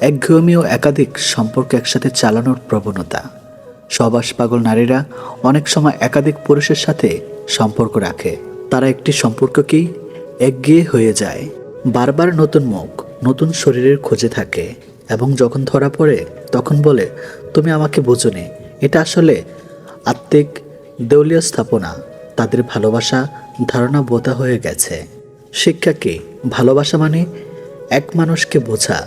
একঘেয়েমি ও একাধিক সম্পর্ক একসাথে চালানোর প্রবণতা। সবাস পাগল নারীরা অনেক সময় একাধিক পুরুষের সাথে সম্পর্ক রাখে। তারা একটি সম্পর্ককেই একগিয়ে হয়ে যায়। বারবার নতুন মুখ, নতুন শরীরের খোঁজে থাকে এবং যখন ধরা পড়ে, তখন বলে, তুমি আমাকে বোঝনি। এটা আসলে আত্মিক দেউলীয় স্থাপনা। তাদের ভালোবাসা ধারণা বোধা হয়ে গেছে। শিক্ষা কি? ভালোবাসা মানে এক মানুষকে বোঝা।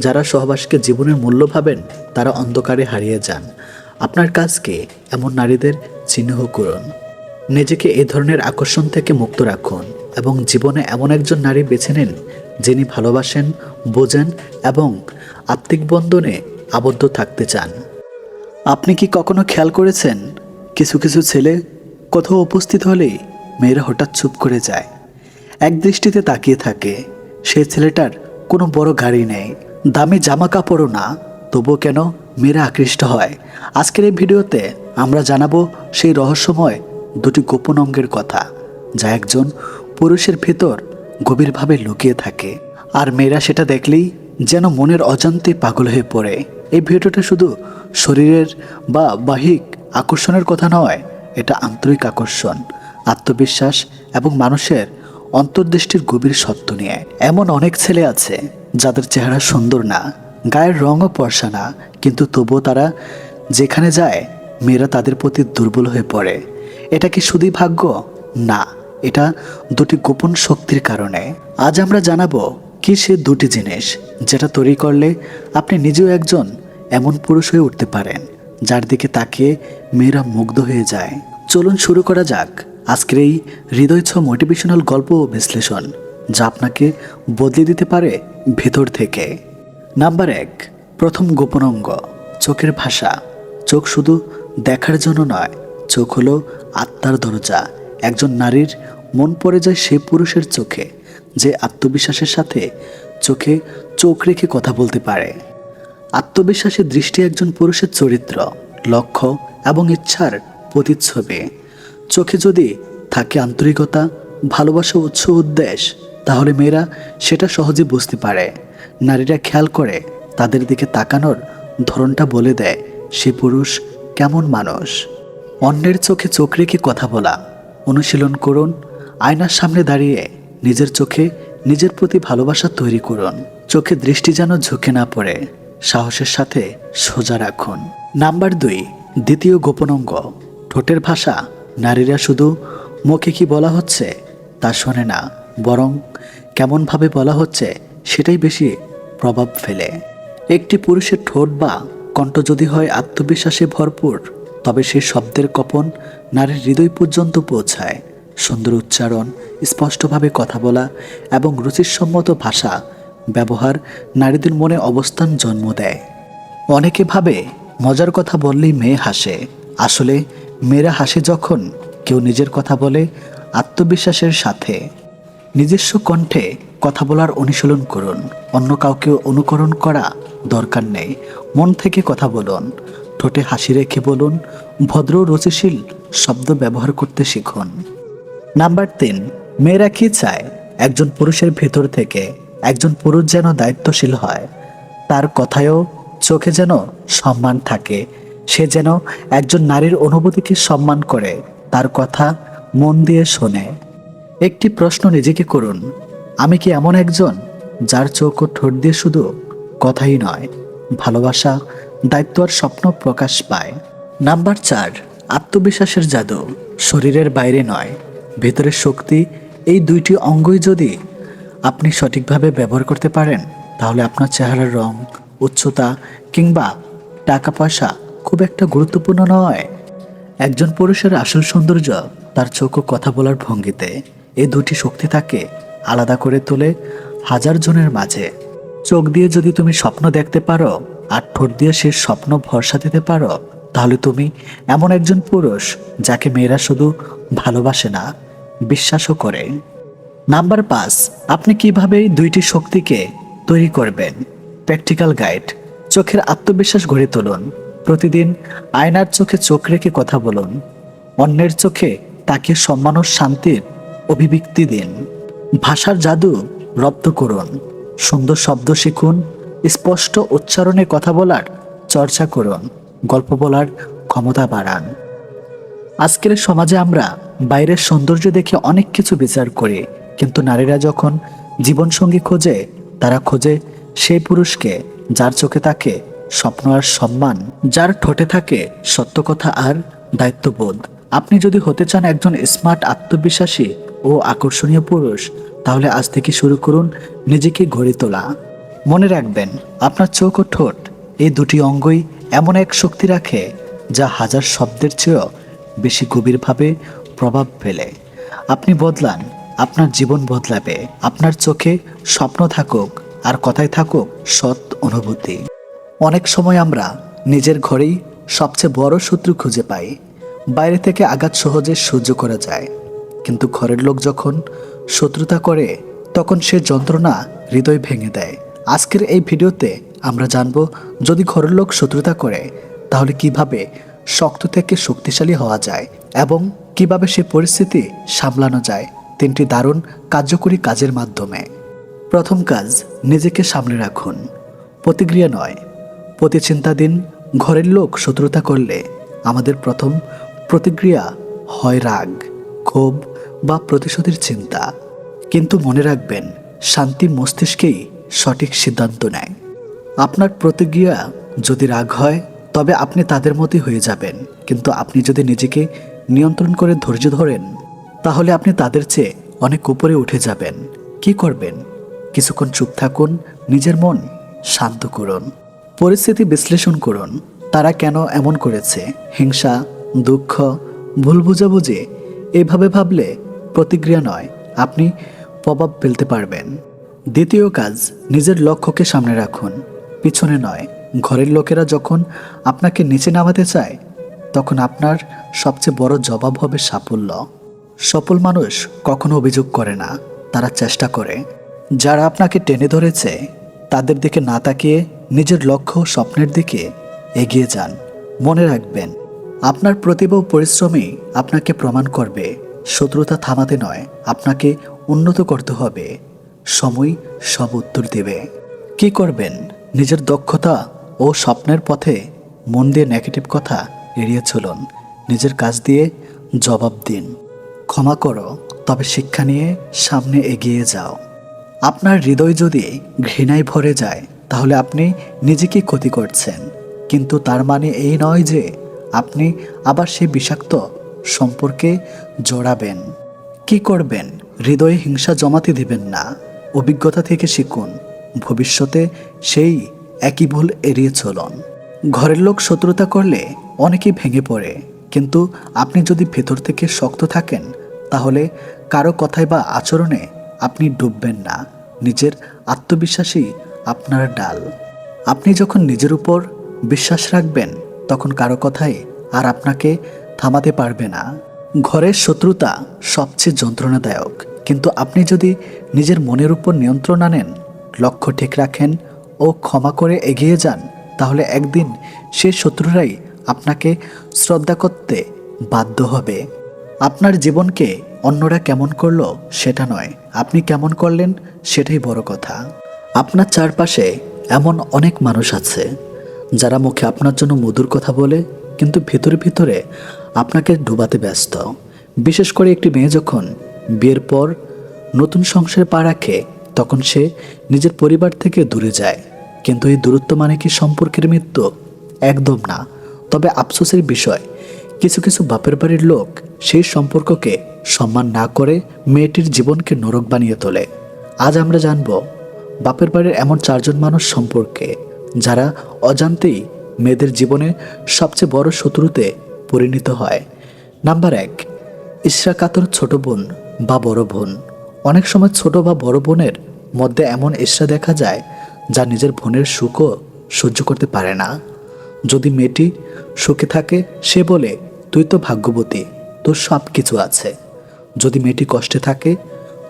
যারা সহবাসকে জীবনের মূল্য ভাবেন, তারা অন্ধকারে হারিয়ে যান। আপনার কাজকে এমন নারীদের চিহ্ন করুন। নিজেকে এ ধরনের আকর্ষণ থেকে মুক্ত রাখুন এবং জীবনে এমন একজন নারী বেছে নিন, যিনি ভালোবাসেন, বোঝেন এবং আত্মিক বন্ধনে আবদ্ধ থাকতে চান। আপনি কি কখনো খেয়াল করেছেন, কিছু কিছু ছেলে কোথাও উপস্থিত হলেই মেয়েরা হঠাৎ চুপ করে যায়? এক দৃষ্টিতে তাকিয়ে থাকে সেই ছেলেটার কোনো বড় গাড়ি নেই। দামি জামা কাপড়ও না, তবুও কেন মেয়েরা আকৃষ্ট হয়? আজকের এই ভিডিওতে আমরা জানাব সেই রহস্যময় দুটি গোপন অঙ্গের কথা, যা একজন পুরুষের ভেতর গভীরভাবে লুকিয়ে থাকে। আর মেয়েরা সেটা দেখলেই যেন মনের অজান্তে পাগল হয়ে পড়ে। এই ভিডিওটা শুধু শরীরের বা বাহিক আকর্ষণের কথা নয়, এটা আন্তরিক আকর্ষণ, আত্মবিশ্বাস এবং মানুষের অন্তর্দৃষ্টির গভীর সত্য নিয়ে। এমন অনেক ছেলে আছে, যাদের চেহারা সুন্দর না, গায়ের রঙও পরশা না, কিন্তু তবুও তারা যেখানে যায়, মেয়েরা তাদের প্রতি দুর্বল হয়ে পড়ে। এটা কি শুধুই ভাগ্য? না, এটা দুটি গোপন শক্তির কারণে। আজ আমরা জানাব কি সে দুটি জিনিস, যেটা তৈরি করলে আপনি নিজেও একজন এমন পুরুষ হয়ে উঠতে পারেন, যার দিকে তাকিয়ে মেয়েরা মুগ্ধ হয়ে যায়। চলুন শুরু করা যাক। আজকের এই হৃদয় ছ মোটিভেশনাল গল্প ও বিশ্লেষণ, যা আপনাকে বদলে দিতে পারে ভেতর থেকে। নাম্বার এক, প্রথম গোপন অঙ্গ, চোখের ভাষা। চোখ শুধু দেখার জন্য নয়, চোখ হলো আত্মার দরজা। একজন নারীর মন পড়ে যায় সে পুরুষের চোখে, যে আত্মবিশ্বাসের সাথে চোখে চোখ রেখে কথা বলতে পারে। আত্মবিশ্বাসের দৃষ্টি একজন পুরুষের চরিত্র, লক্ষ্য এবং ইচ্ছার প্রতিচ্ছবি। চোখে যদি থাকে আন্তরিকতা, ভালোবাসা উৎস উদ্দেশ্য তাহলে মেয়েরা সেটা সহজে বুঝতে পারে। নারীরা খেয়াল করে তাদের দিকে তাকানোর ধরনটা বলে দেয়, সে পুরুষ কেমন মানুষ? অন্যের চোখে চোখ রেখে কথা বলা, অনুশীলন করুন, আয়নার সামনে দাঁড়িয়ে নিজের চোখে নিজের প্রতি ভালোবাসা তৈরি করুন। চোখে দৃষ্টি যেন ঝুঁকে না পড়ে, সাহসের সাথে সোজা রাখুন। নাম্বার দুই, দ্বিতীয় গোপন অঙ্গ, ঠোঁটের ভাষা নারীরা শুধু মুখে কি বলা হচ্ছে তা শোনে না, বরং কেমনভাবে বলা হচ্ছে সেটাই বেশি প্রভাব ফেলে। একটি পুরুষের ঠোঁট বা কণ্ঠ যদি হয় আত্মবিশ্বাসে ভরপুর, তবে সে শব্দের কপন নারীর হৃদয় পর্যন্ত পৌঁছায়। সুন্দর উচ্চারণ, স্পষ্টভাবে কথা বলা এবং রুচিসম্মত ভাষা ব্যবহার নারীদের মনে অবস্থান জন্ম দেয়। অনেকে ভাবে, মজার কথা বললেই মেয়ে হাসে। আসলে মেয়েরা হাসে যখন কেউ নিজের কথা বলে আত্মবিশ্বাসের সাথে। নিজস্ব কণ্ঠে কথা বলার অনুশীলন করুন। অন্য কাউকে অনুকরণ করা দরকার নেই। মন থেকে কথা বলুন। ঠোঁটে হাসি রেখে বলুন। ভদ্র, রচিশীল শব্দ ব্যবহার করতে শিখুন। নাম্বার তিন, মেয়েরা কি চায়? একজন পুরুষের ভেতর থেকে একজন পুরুষ যেন দায়িত্বশীল হয়। তার কথায়ও চোখে যেন সম্মান থাকে। সে যেন একজন নারীর অনুভূতিকে সম্মান করে, তার কথা মন দিয়ে শোনে। একটি প্রশ্ন নিজেকে করুন, আমি কি এমন একজন যার চোখ ও ঠোঁট দিয়ে শুধু কথাই নয়, ভালোবাসা, দায়িত্ব আর স্বপ্ন প্রকাশ পায়? নাম্বার চার, আত্মবিশ্বাসের জাদু, শরীরের বাইরে নয়, ভেতরের শক্তি, এই দুইটি অঙ্গই যদি আপনি সঠিকভাবে ব্যবহার করতে পারেন, তাহলে আপনার চেহারার রং, উচ্চতা কিংবা টাকা পয়সা খুব একটা গুরুত্বপূর্ণ নয়। একজন পুরুষের আসল সৌন্দর্য তার চোখ ও কথা বলার ভঙ্গিতে এ দুটি শক্তি তাকে আলাদা করে তোলে হাজার জনের মাঝে। চোখ দিয়ে যদি তুমি স্বপ্ন দেখতে পারো আর ঠোঁট দিয়ে সে স্বপ্ন ভরসা দিতে পারো, তাহলে তুমি এমন একজন পুরুষ যাকে মেয়েরা শুধু ভালোবাসে না, বিশ্বাসও করে। নাম্বার পাঁচ, আপনি কীভাবে দুইটি শক্তিকে তৈরি করবেন? প্র্যাকটিক্যাল গাইড, চোখের আত্মবিশ্বাস গড়ে তুলুন। প্রতিদিন আয়নার চোখে চোখ রেখে কথা বলুন, অন্যের চোখে তাকে সম্মান ও শান্তির অভিব্যক্তি দিন। ভাষার জাদু রপ্ত করুন, সুন্দর শব্দ শিখুন, স্পষ্ট উচ্চারণে কথা বলার চর্চা করুন, গল্প বলার ক্ষমতা বাড়ান। আজকের সমাজে আমরা বাইরের সৌন্দর্য দেখে অনেক কিছু বিচার করি, কিন্তু নারীরা যখন জীবনসঙ্গী খোঁজে, তারা খোঁজে সেই পুরুষকে যার চোখে থাকে স্বপ্ন আর সম্মান, যার ঠোঁটে থাকে সত্য কথা আর দায়িত্ববোধ। আপনি যদি হতে চান একজন স্মার্ট আত্মবিশ্বাসী ও আকর্ষণীয় পুরুষ, তাহলে আজ থেকে শুরু করুন নিজেকে গড়ে তোলা। মনে রাখবেন, আপনার চোখ ও ঠোঁট এই দুটি অঙ্গই এমন এক শক্তি রাখে যা হাজার শব্দের চেয়েও বেশি গভীরভাবে প্রভাব ফেলে। আপনি বদলান, আপনার জীবন বদলাবে, আপনার চোখে স্বপ্ন থাকুক আর কথায় থাকুক সৎ অনুভূতি। অনেক সময় আমরা নিজের ঘরেই সবচেয়ে বড় শত্রু খুঁজে পাই, বাইরে থেকে আঘাত সহজে সহ্য করা যায়। কিন্তু ঘরের লোক যখন শত্রুতা করে, তখন সে যন্ত্রণা হৃদয় ভেঙে দেয়। আজকের এই ভিডিওতে আমরা জানব, যদি ঘরের লোক শত্রুতা করে, তাহলে কীভাবে শক্ত থেকে শক্তিশালী হওয়া যায় এবং কীভাবে সে পরিস্থিতি সামলানো যায়? তিনটি দারুণ কার্যকরী কাজের মাধ্যমে। প্রথম কাজ, নিজেকে সামলে রাখুন। প্রতিক্রিয়া নয় প্রতি চিন্তা দিন, ঘরের লোক শত্রুতা করলে আমাদের প্রথম প্রতিক্রিয়া হয় রাগ, ক্ষোভ বা প্রতিশোধের চিন্তা। কিন্তু মনে রাখবেন, শান্তি মস্তিষ্কেই সঠিক সিদ্ধান্ত নেয়। আপনার প্রতিক্রিয়া যদি রাগ হয়, তবে আপনি তাদের মতোই হয়ে যাবেন। কিন্তু আপনি যদি নিজেকে নিয়ন্ত্রণ করে ধৈর্য ধরেন, তাহলে আপনি তাদের চেয়ে অনেক উপরে উঠে যাবেন। কি করবেন? কিছুক্ষণ চুপ থাকুন, নিজের মন শান্ত করুন। পরিস্থিতি বিশ্লেষণ করুন। তারা কেন এমন করেছে? হিংসা, দুঃখ, ভুল বুঝাবুঝি এইভাবে ভাবলে প্রতিক্রিয়া নয়। আপনি প্রভাব ফেলতে পারবেন। দ্বিতীয় কাজ, নিজের লক্ষ্যকে সামনে রাখুন। পিছনে নয়, ঘরের লোকেরা যখন আপনাকে নিচে নামাতে চায়, তখন আপনার সবচেয়ে বড় জবাব হবে সাফল্য। সফল মানুষ কখনো অভিযোগ করে না, তারা চেষ্টা করে। যারা আপনাকে টেনে ধরেছে তাদের দিকে না তাকিয়ে নিজের লক্ষ্য স্বপ্নের দিকে এগিয়ে যান। মনে রাখবেন, আপনার প্রতিভা পরিশ্রমই আপনাকে প্রমাণ করবে। শত্রুতা থামাতে নয়, আপনাকে উন্নত করতে হবে। সময় সব উত্তর দেবে। কি করবেন? নিজের দক্ষতা ও স্বপ্নের পথে মন দিয়ে নেগেটিভ কথা এড়িয়ে চলুন। নিজের কাজ দিয়ে জবাব দিন। ক্ষমা করো, তবে শিক্ষা নিয়ে সামনে এগিয়ে যাও। আপনার হৃদয় যদি ঘৃণায় ভরে যায়, তাহলে আপনি নিজেকে ক্ষতি করছেন। কিন্তু তার মানে এই নয় যে আপনি আবার সেই বিষাক্ত সম্পর্কে জড়াবেন। কি করবেন? হৃদয়ে হিংসা জমাতে দিবেন না। অভিজ্ঞতা থেকে শিখুন। ভবিষ্যতে সেই একই ভুল এড়িয়ে চলুন। ঘরের লোক শত্রুতা করলে অনেকেই ভেঙে পড়ে। কিন্তু আপনি যদি ভেতর থেকে শক্ত থাকেন, তাহলে কারও কথায় বা আচরণে আপনি ডুববেন না। নিজের আত্মবিশ্বাসই আপনার ডাল। আপনি যখন নিজের উপর বিশ্বাস রাখবেন, তখন কারও কথাই আর আপনাকে থামাতে পারবে না। ঘরের শত্রুতা সবচেয়ে যন্ত্রণাদায়ক। কিন্তু আপনি যদি নিজের মনের উপর নিয়ন্ত্রণ আনেন, লক্ষ্য ঠিক রাখেন ও ক্ষমা করে এগিয়ে যান, তাহলে একদিন সে শত্রুরাই আপনাকে শ্রদ্ধা করতে বাধ্য হবে। আপনার জীবনকে অন্যরা কেমন করল সেটা নয়। আপনি কেমন করলেন সেটাই বড় কথা। আপনার চারপাশে এমন অনেক মানুষ আছে, যারা মুখে আপনার জন্য মধুর কথা বলে, কিন্তু ভিতরে ভিতরে আপনাকে ডুবাতে ব্যস্ত। বিশেষ করে একটি মেয়ে যখন বিয়ের পর নতুন সংসারে পা রাখে, তখন সে নিজের পরিবার থেকে দূরে যায়। কিন্তু এই দূরত্ব মানে কি সম্পর্কের মৃত্যু? একদম না। তবে আফসোসের বিষয়, কিছু কিছু বাপের বাড়ির লোক সেই সম্পর্ককে সম্মান না করে মেয়েটির জীবনকে নরক বানিয়ে তোলে। আজ আমরা জানব বাপের বাড়ির এমন চারজন মানুষ সম্পর্কে, যারা অজান্তেই মেয়েদের জীবনে সবচেয়ে বড় শত্রুতে পরিণত হয়। নাম্বার এক ইশরা কাতর ছোট বোন বা বড় বোন। অনেক সময় ছোট বা বড় বোনের মধ্যে এমন ঈর্ষা দেখা যায় যা নিজের বোনের সুখও সহ্য করতে পারে না। যদি মেয়েটি সুখে থাকে সে বলে, তুই তো ভাগ্যবতী, তোর সব কিছু আছে। যদি মেয়েটি কষ্টে থাকে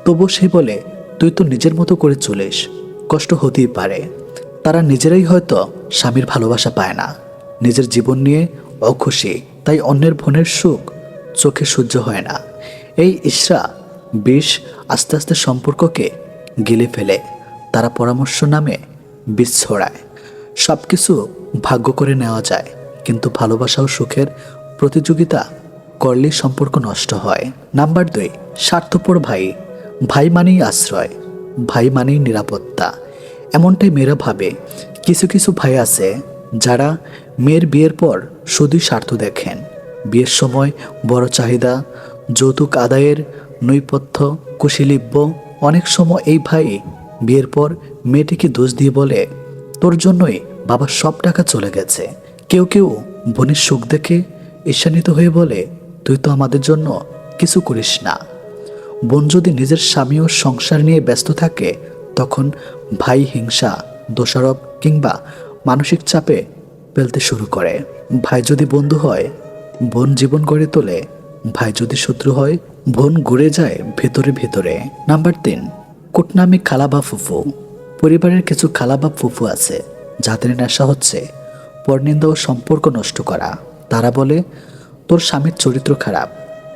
তবু সে বলে, তুই তো নিজের মতো করে চলিস, কষ্ট হতেই পারে। তারা নিজেরাই হয়তো স্বামীর ভালোবাসা পায় না। নিজের জীবন নিয়ে অখুশি, তাই অন্যের বোনের সুখ চোখে সহ্য হয় না। এই ইশরা বিষ আস্তে আস্তে সম্পর্ককে গিলে ফেলে। তারা পরামর্শ নামে বিষ ছড়ায়। সব কিছু ভাগ্য করে নেওয়া যায়, কিন্তু ভালোবাসা ও সুখের প্রতিযোগিতা করলেই সম্পর্ক নষ্ট হয়। নাম্বার দুই, স্বার্থপর ভাই। ভাই মানেই আশ্রয়, ভাই মানেই নিরাপত্তা। এমনটাই মেয়েরা ভাবে। কিছু কিছু ভাই আছে যারা মেয়ের বিয়ের পর শুধুই স্বার্থ দেখেন। বিয়ের সময় বড় চাহিদা, যৌতুক আদায়ের নৈপথ্য, কুশীলিব্য, অনেক সময় এই ভাই বিয়ের পর মেয়েটিকে দোষ দিয়ে বলে, তোর জন্যই বাবার সব টাকা চলে গেছে। কেউ কেউ বোনের সুখ দেখে ঈর্ষান্বিত হয়ে বলে তুই তো আমাদের জন্য কিছু করিস না। বোন যদি নিজের স্বামী ও সংসার নিয়ে ব্যস্ত থাকে, তখন ভাই হিংসা, দোষারোপ কিংবা মানসিক চাপে ফেলতে শুরু করে। ভাই যদি বন্ধু হয়, বোন জীবন গড়ে তোলে। ভাই যদি শত্রু হয়, বোন ঘুরে যায় ভেতরে ভেতরে। নাম্বার তিন, কুটনামি খালা বা ফুফু। পরিবারের কিছু খালা বা ফুফু আছে, যাদের নেশা হচ্ছে পরনিন্দা ও সম্পর্ক নষ্ট করা। তারা বলে তোর স্বামীর চরিত্র খারাপ।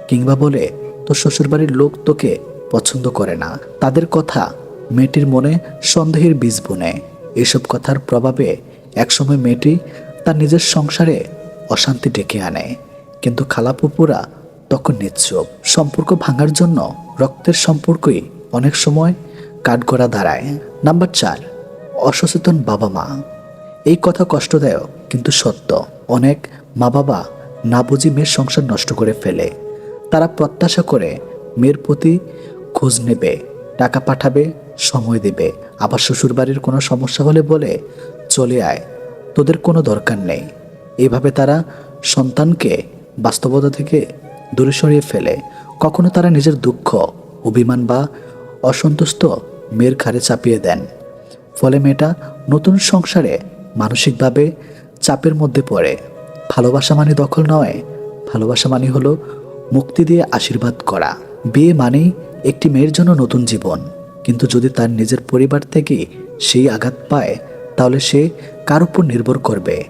কিংবা বলে, তোর শ্বশুরবাড়ির লোক তোকে পছন্দ করে না। তাদের কথা মেয়েটির মনে সন্দেহের বীজ বুনে। এসব কথার প্রভাবে একসময় মেয়েটি তার নিজের সংসারে অশান্তি ডেকে আনে। কিন্তু খালাপুপুরা তখন নিশ্চুপ সম্পর্ক ভাঙার জন্য রক্তের সম্পর্কই অনেক সময় কাঠগড়া দাঁড়ায়। নাম্বার চার, অসচেতন বাবা মা এই কথা কষ্টদায়ক, কিন্তু সত্য। অনেক মা বাবা না বুঝি মেয়ের সংসার নষ্ট করে ফেলে। তারা প্রত্যাশা করে মেয়ের প্রতি খোঁজ নেবে, টাকা পাঠাবে, সময় দেবে। আবার শ্বশুরবাড়ির কোনো সমস্যা হলে বলে, চলে আয়, তোদের কোনো দরকার নেই। এভাবে তারা সন্তানকে বাস্তবতা থেকে দূরে সরিয়ে ফেলে। কখনো তারা নিজের দুঃখ, অভিমান বা অসন্তুষ্ট মেয়ের ঘাড়ে চাপিয়ে দেন। ফলে মেয়েটা নতুন সংসারে মানসিকভাবে চাপের মধ্যে পড়ে। ভালোবাসা মানে দখল নয়। ভালোবাসা মানে হলো মুক্তি দিয়ে আশীর্বাদ করা। বিয়ে মানেই একটি মেয়ের জন্য নতুন জীবন। কিন্তু যদি তার নিজের পরিবার থেকে সেই আঘাত পায়, তাহলে সে কার উপর নির্ভর করবে?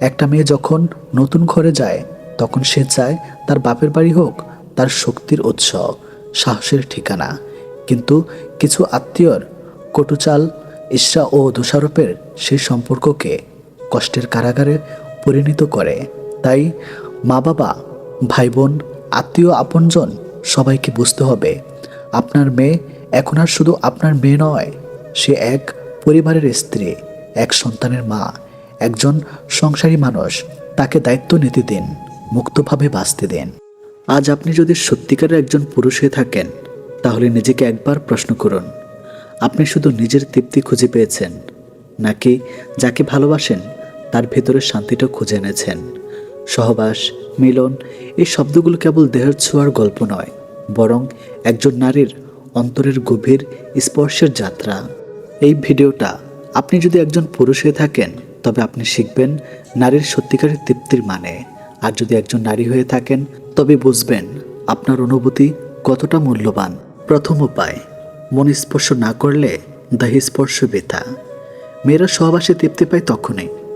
একটা মেয়ে যখন নতুন ঘরে যায়, তখন সে চায় তার বাপের বাড়ি হোক, তার শক্তির উৎস, সাহসের ঠিকানা। কিন্তু কিছু আত্মীয়র কটুচাল ঈর্ষা ও দোষারোপের সেই সম্পর্ককে কষ্টের কারাগারে পরিণত করে। তাই মা বাবা ভাই বোন আত্মীয়, আপনজন, সবাইকে বুঝতে হবে, আপনার মেয়ে এখন আর শুধু আপনার মেয়ে নয়, সে এক পরিবারের স্ত্রী, এক সন্তানের মা, একজন সংসারী মানুষ, তাকে দায়িত্ব নিতে দিন, মুক্তভাবে বাঁচতে দিন। আজ আপনি যদি সত্যিকারের একজন পুরুষ হয়ে থাকেন, তাহলে নিজেকে একবার প্রশ্ন করুন, আপনি শুধু নিজের তৃপ্তি খুঁজে পেয়েছেন, নাকি যাকে ভালোবাসেন তার ভেতরের শান্তিটা খুঁজে এনেছেন। সহবাস, মিলন, এই শব্দগুলো কেবল দেহের ছোঁয়ার গল্প নয়, বরং একজন নারীর অন্তরের গভীর স্পর্শের যাত্রা। এই ভিডিওটা আপনি যদি একজন পুরুষ হয়ে থাকেন, তবে আপনি শিখবেন নারীর সত্যিকারের তৃপ্তির মানে। আর যদি একজন নারী হয়ে থাকেন, তবে বুঝবেন আপনার অনুভূতি কতটা মূল্যবান। প্রথম উপায়, মন স্পর্শ না করলে দেহে স্পর্শ বৃথা। মেয়েরা সহবাসে তৃপ্তি পায় তখনই।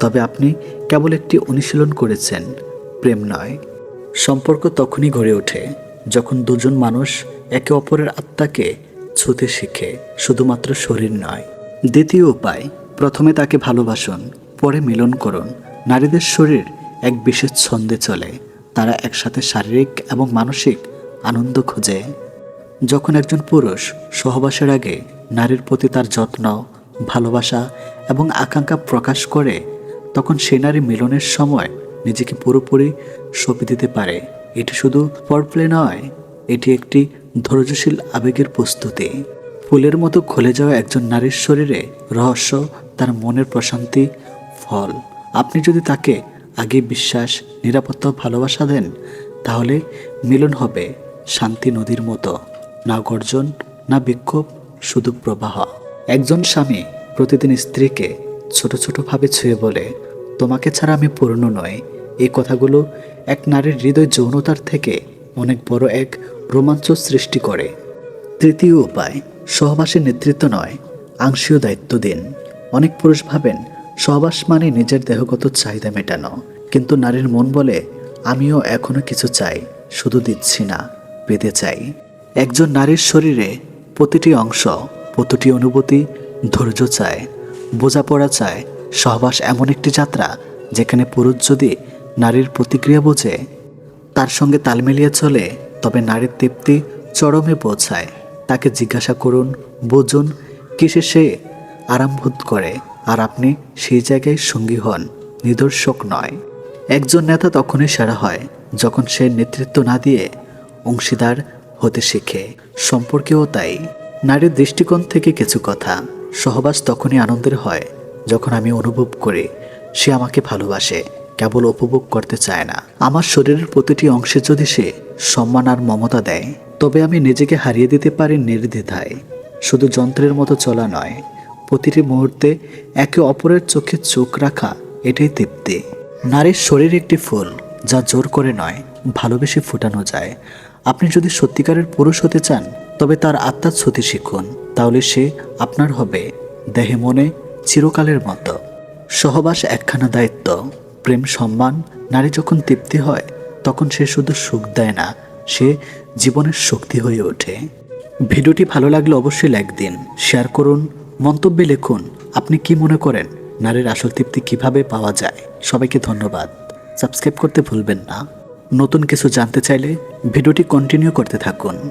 তবে আপনি কেবল একটি অনুশীলন করেছেন, প্রেম নয়। সম্পর্ক তখনই গড়ে ওঠে যখন দুজন মানুষ একে অপরের আত্মাকে ছুতে শিখে, শুধুমাত্র শরীর নয়। দ্বিতীয় উপায়, প্রথমে তাকে ভালোবাসুন, পরে মিলন করুন। নারীদের শরীর এক বিশেষ ছন্দে চলে, তারা একসাথে শারীরিক এবং মানসিক আনন্দ খোঁজে। যখন একজন পুরুষ সহবাসের আগে নারীর প্রতি তার যত্ন, ভালোবাসা এবং আকাঙ্ক্ষা প্রকাশ করে তখন সে নারী মিলনের সময় নিজেকে পুরোপুরি সঁপে দিতে পারে। এটি শুধু পরপ্লে নয়, এটি একটি ধৈর্যশীল আবেগের প্রস্তুতি। ফুলের মতো খুলে যাওয়া একজন নারীর শরীরে রহস্য, তার মনের প্রশান্তি ফল। আপনি যদি তাকে আগে বিশ্বাস, নিরাপত্তা ভালোবাসা দেন, তাহলে মিলন হবে শান্তি নদীর মতো। না গর্জন, না বিক্ষোভ, শুধু প্রবাহ। একজন স্বামী প্রতিদিন স্ত্রীকে ছোট ছোটভাবে ছুঁয়ে বলে তোমাকে ছাড়া আমি পূর্ণ নয়। এই কথাগুলো এক নারীর হৃদয় যৌনতার থেকে অনেক বড় এক রোমাঞ্চ সৃষ্টি করে। তৃতীয় উপায় সহবাসের নেতৃত্ব নয়, আংশীয় দায়িত্ব দিন। অনেক পুরুষ ভাবেন, সহবাস মানে নিজের দেহগত চাহিদা মেটানো। কিন্তু নারীর মন বলে, আমিও এখনও কিছু চাই, শুধু দিচ্ছি না, পেতে চাই। একজন নারীর শরীরে প্রতিটি অংশ, প্রতিটি অনুভূতি ধৈর্য চায়, বোঝাপড়া চায় সহবাস এমন একটি যাত্রা যেখানে পুরুষ যদি নারীর প্রতিক্রিয়া বোঝে, তার সঙ্গে তাল মিলিয়ে চলে, তবে নারীর তৃপ্তি চরমে পৌঁছায়। তাকে জিজ্ঞাসা করুন, বুঝুন কিসে সে আরাম বোধ করে, আর আপনি সেই জায়গায় সঙ্গী হন, নিদর্শক নয়। একজন নেতা তখনই সেরা হয়, যখন সে নেতৃত্ব না দিয়ে অংশীদার হতে শেখে। সম্পর্কেও তাই। নারীর দৃষ্টিকোণ থেকে কিছু কথা। সহবাস তখনই আনন্দের হয় যখন আমি অনুভব করি, সে আমাকে ভালোবাসে, কেবল উপভোগ করতে চায় না। আমার শরীরের প্রতিটি অংশে যদি সে সম্মান আর মমতা দেয়, তবে আমি নিজেকে হারিয়ে দিতে পারি নির্দ্বিধায়। শুধু যন্ত্রের মতো চলা নয়, প্রতিটি মুহূর্তে একে অপরের চোখে চোখ রাখা এটাই তৃপ্তি। নারীর শরীর একটি ফুল, যা জোর করে নয়, ভালোবেসে ফোটানো যায়। আপনি যদি সত্যিকারের পুরুষ হতে চান, তবে তার আত্মার ছুতি শিখুন, তাহলে সে আপনার হবে। দেহে মনে চিরকালের মতো। সহবাস একখানা দায়িত্ব, প্রেম, সম্মান, নারী যখন তৃপ্তি হয়, তখন সে শুধু সুখ দেয় না, সে জীবনের শক্তি হয়ে ওঠে। ভিডিওটি ভালো লাগলে অবশ্যই লাইক দিন, শেয়ার করুন, মন্তব্যে লিখুন, আপনি কি মনে করেন, নারীর আসল তৃপ্তি কীভাবে পাওয়া যায়? সবাইকে ধন্যবাদ। সাবস্ক্রাইব করতে ভুলবেন না। নতুন কিছু জানতে চাইলে ভিডিওটি কন্টিনিউ করতে থাকুন।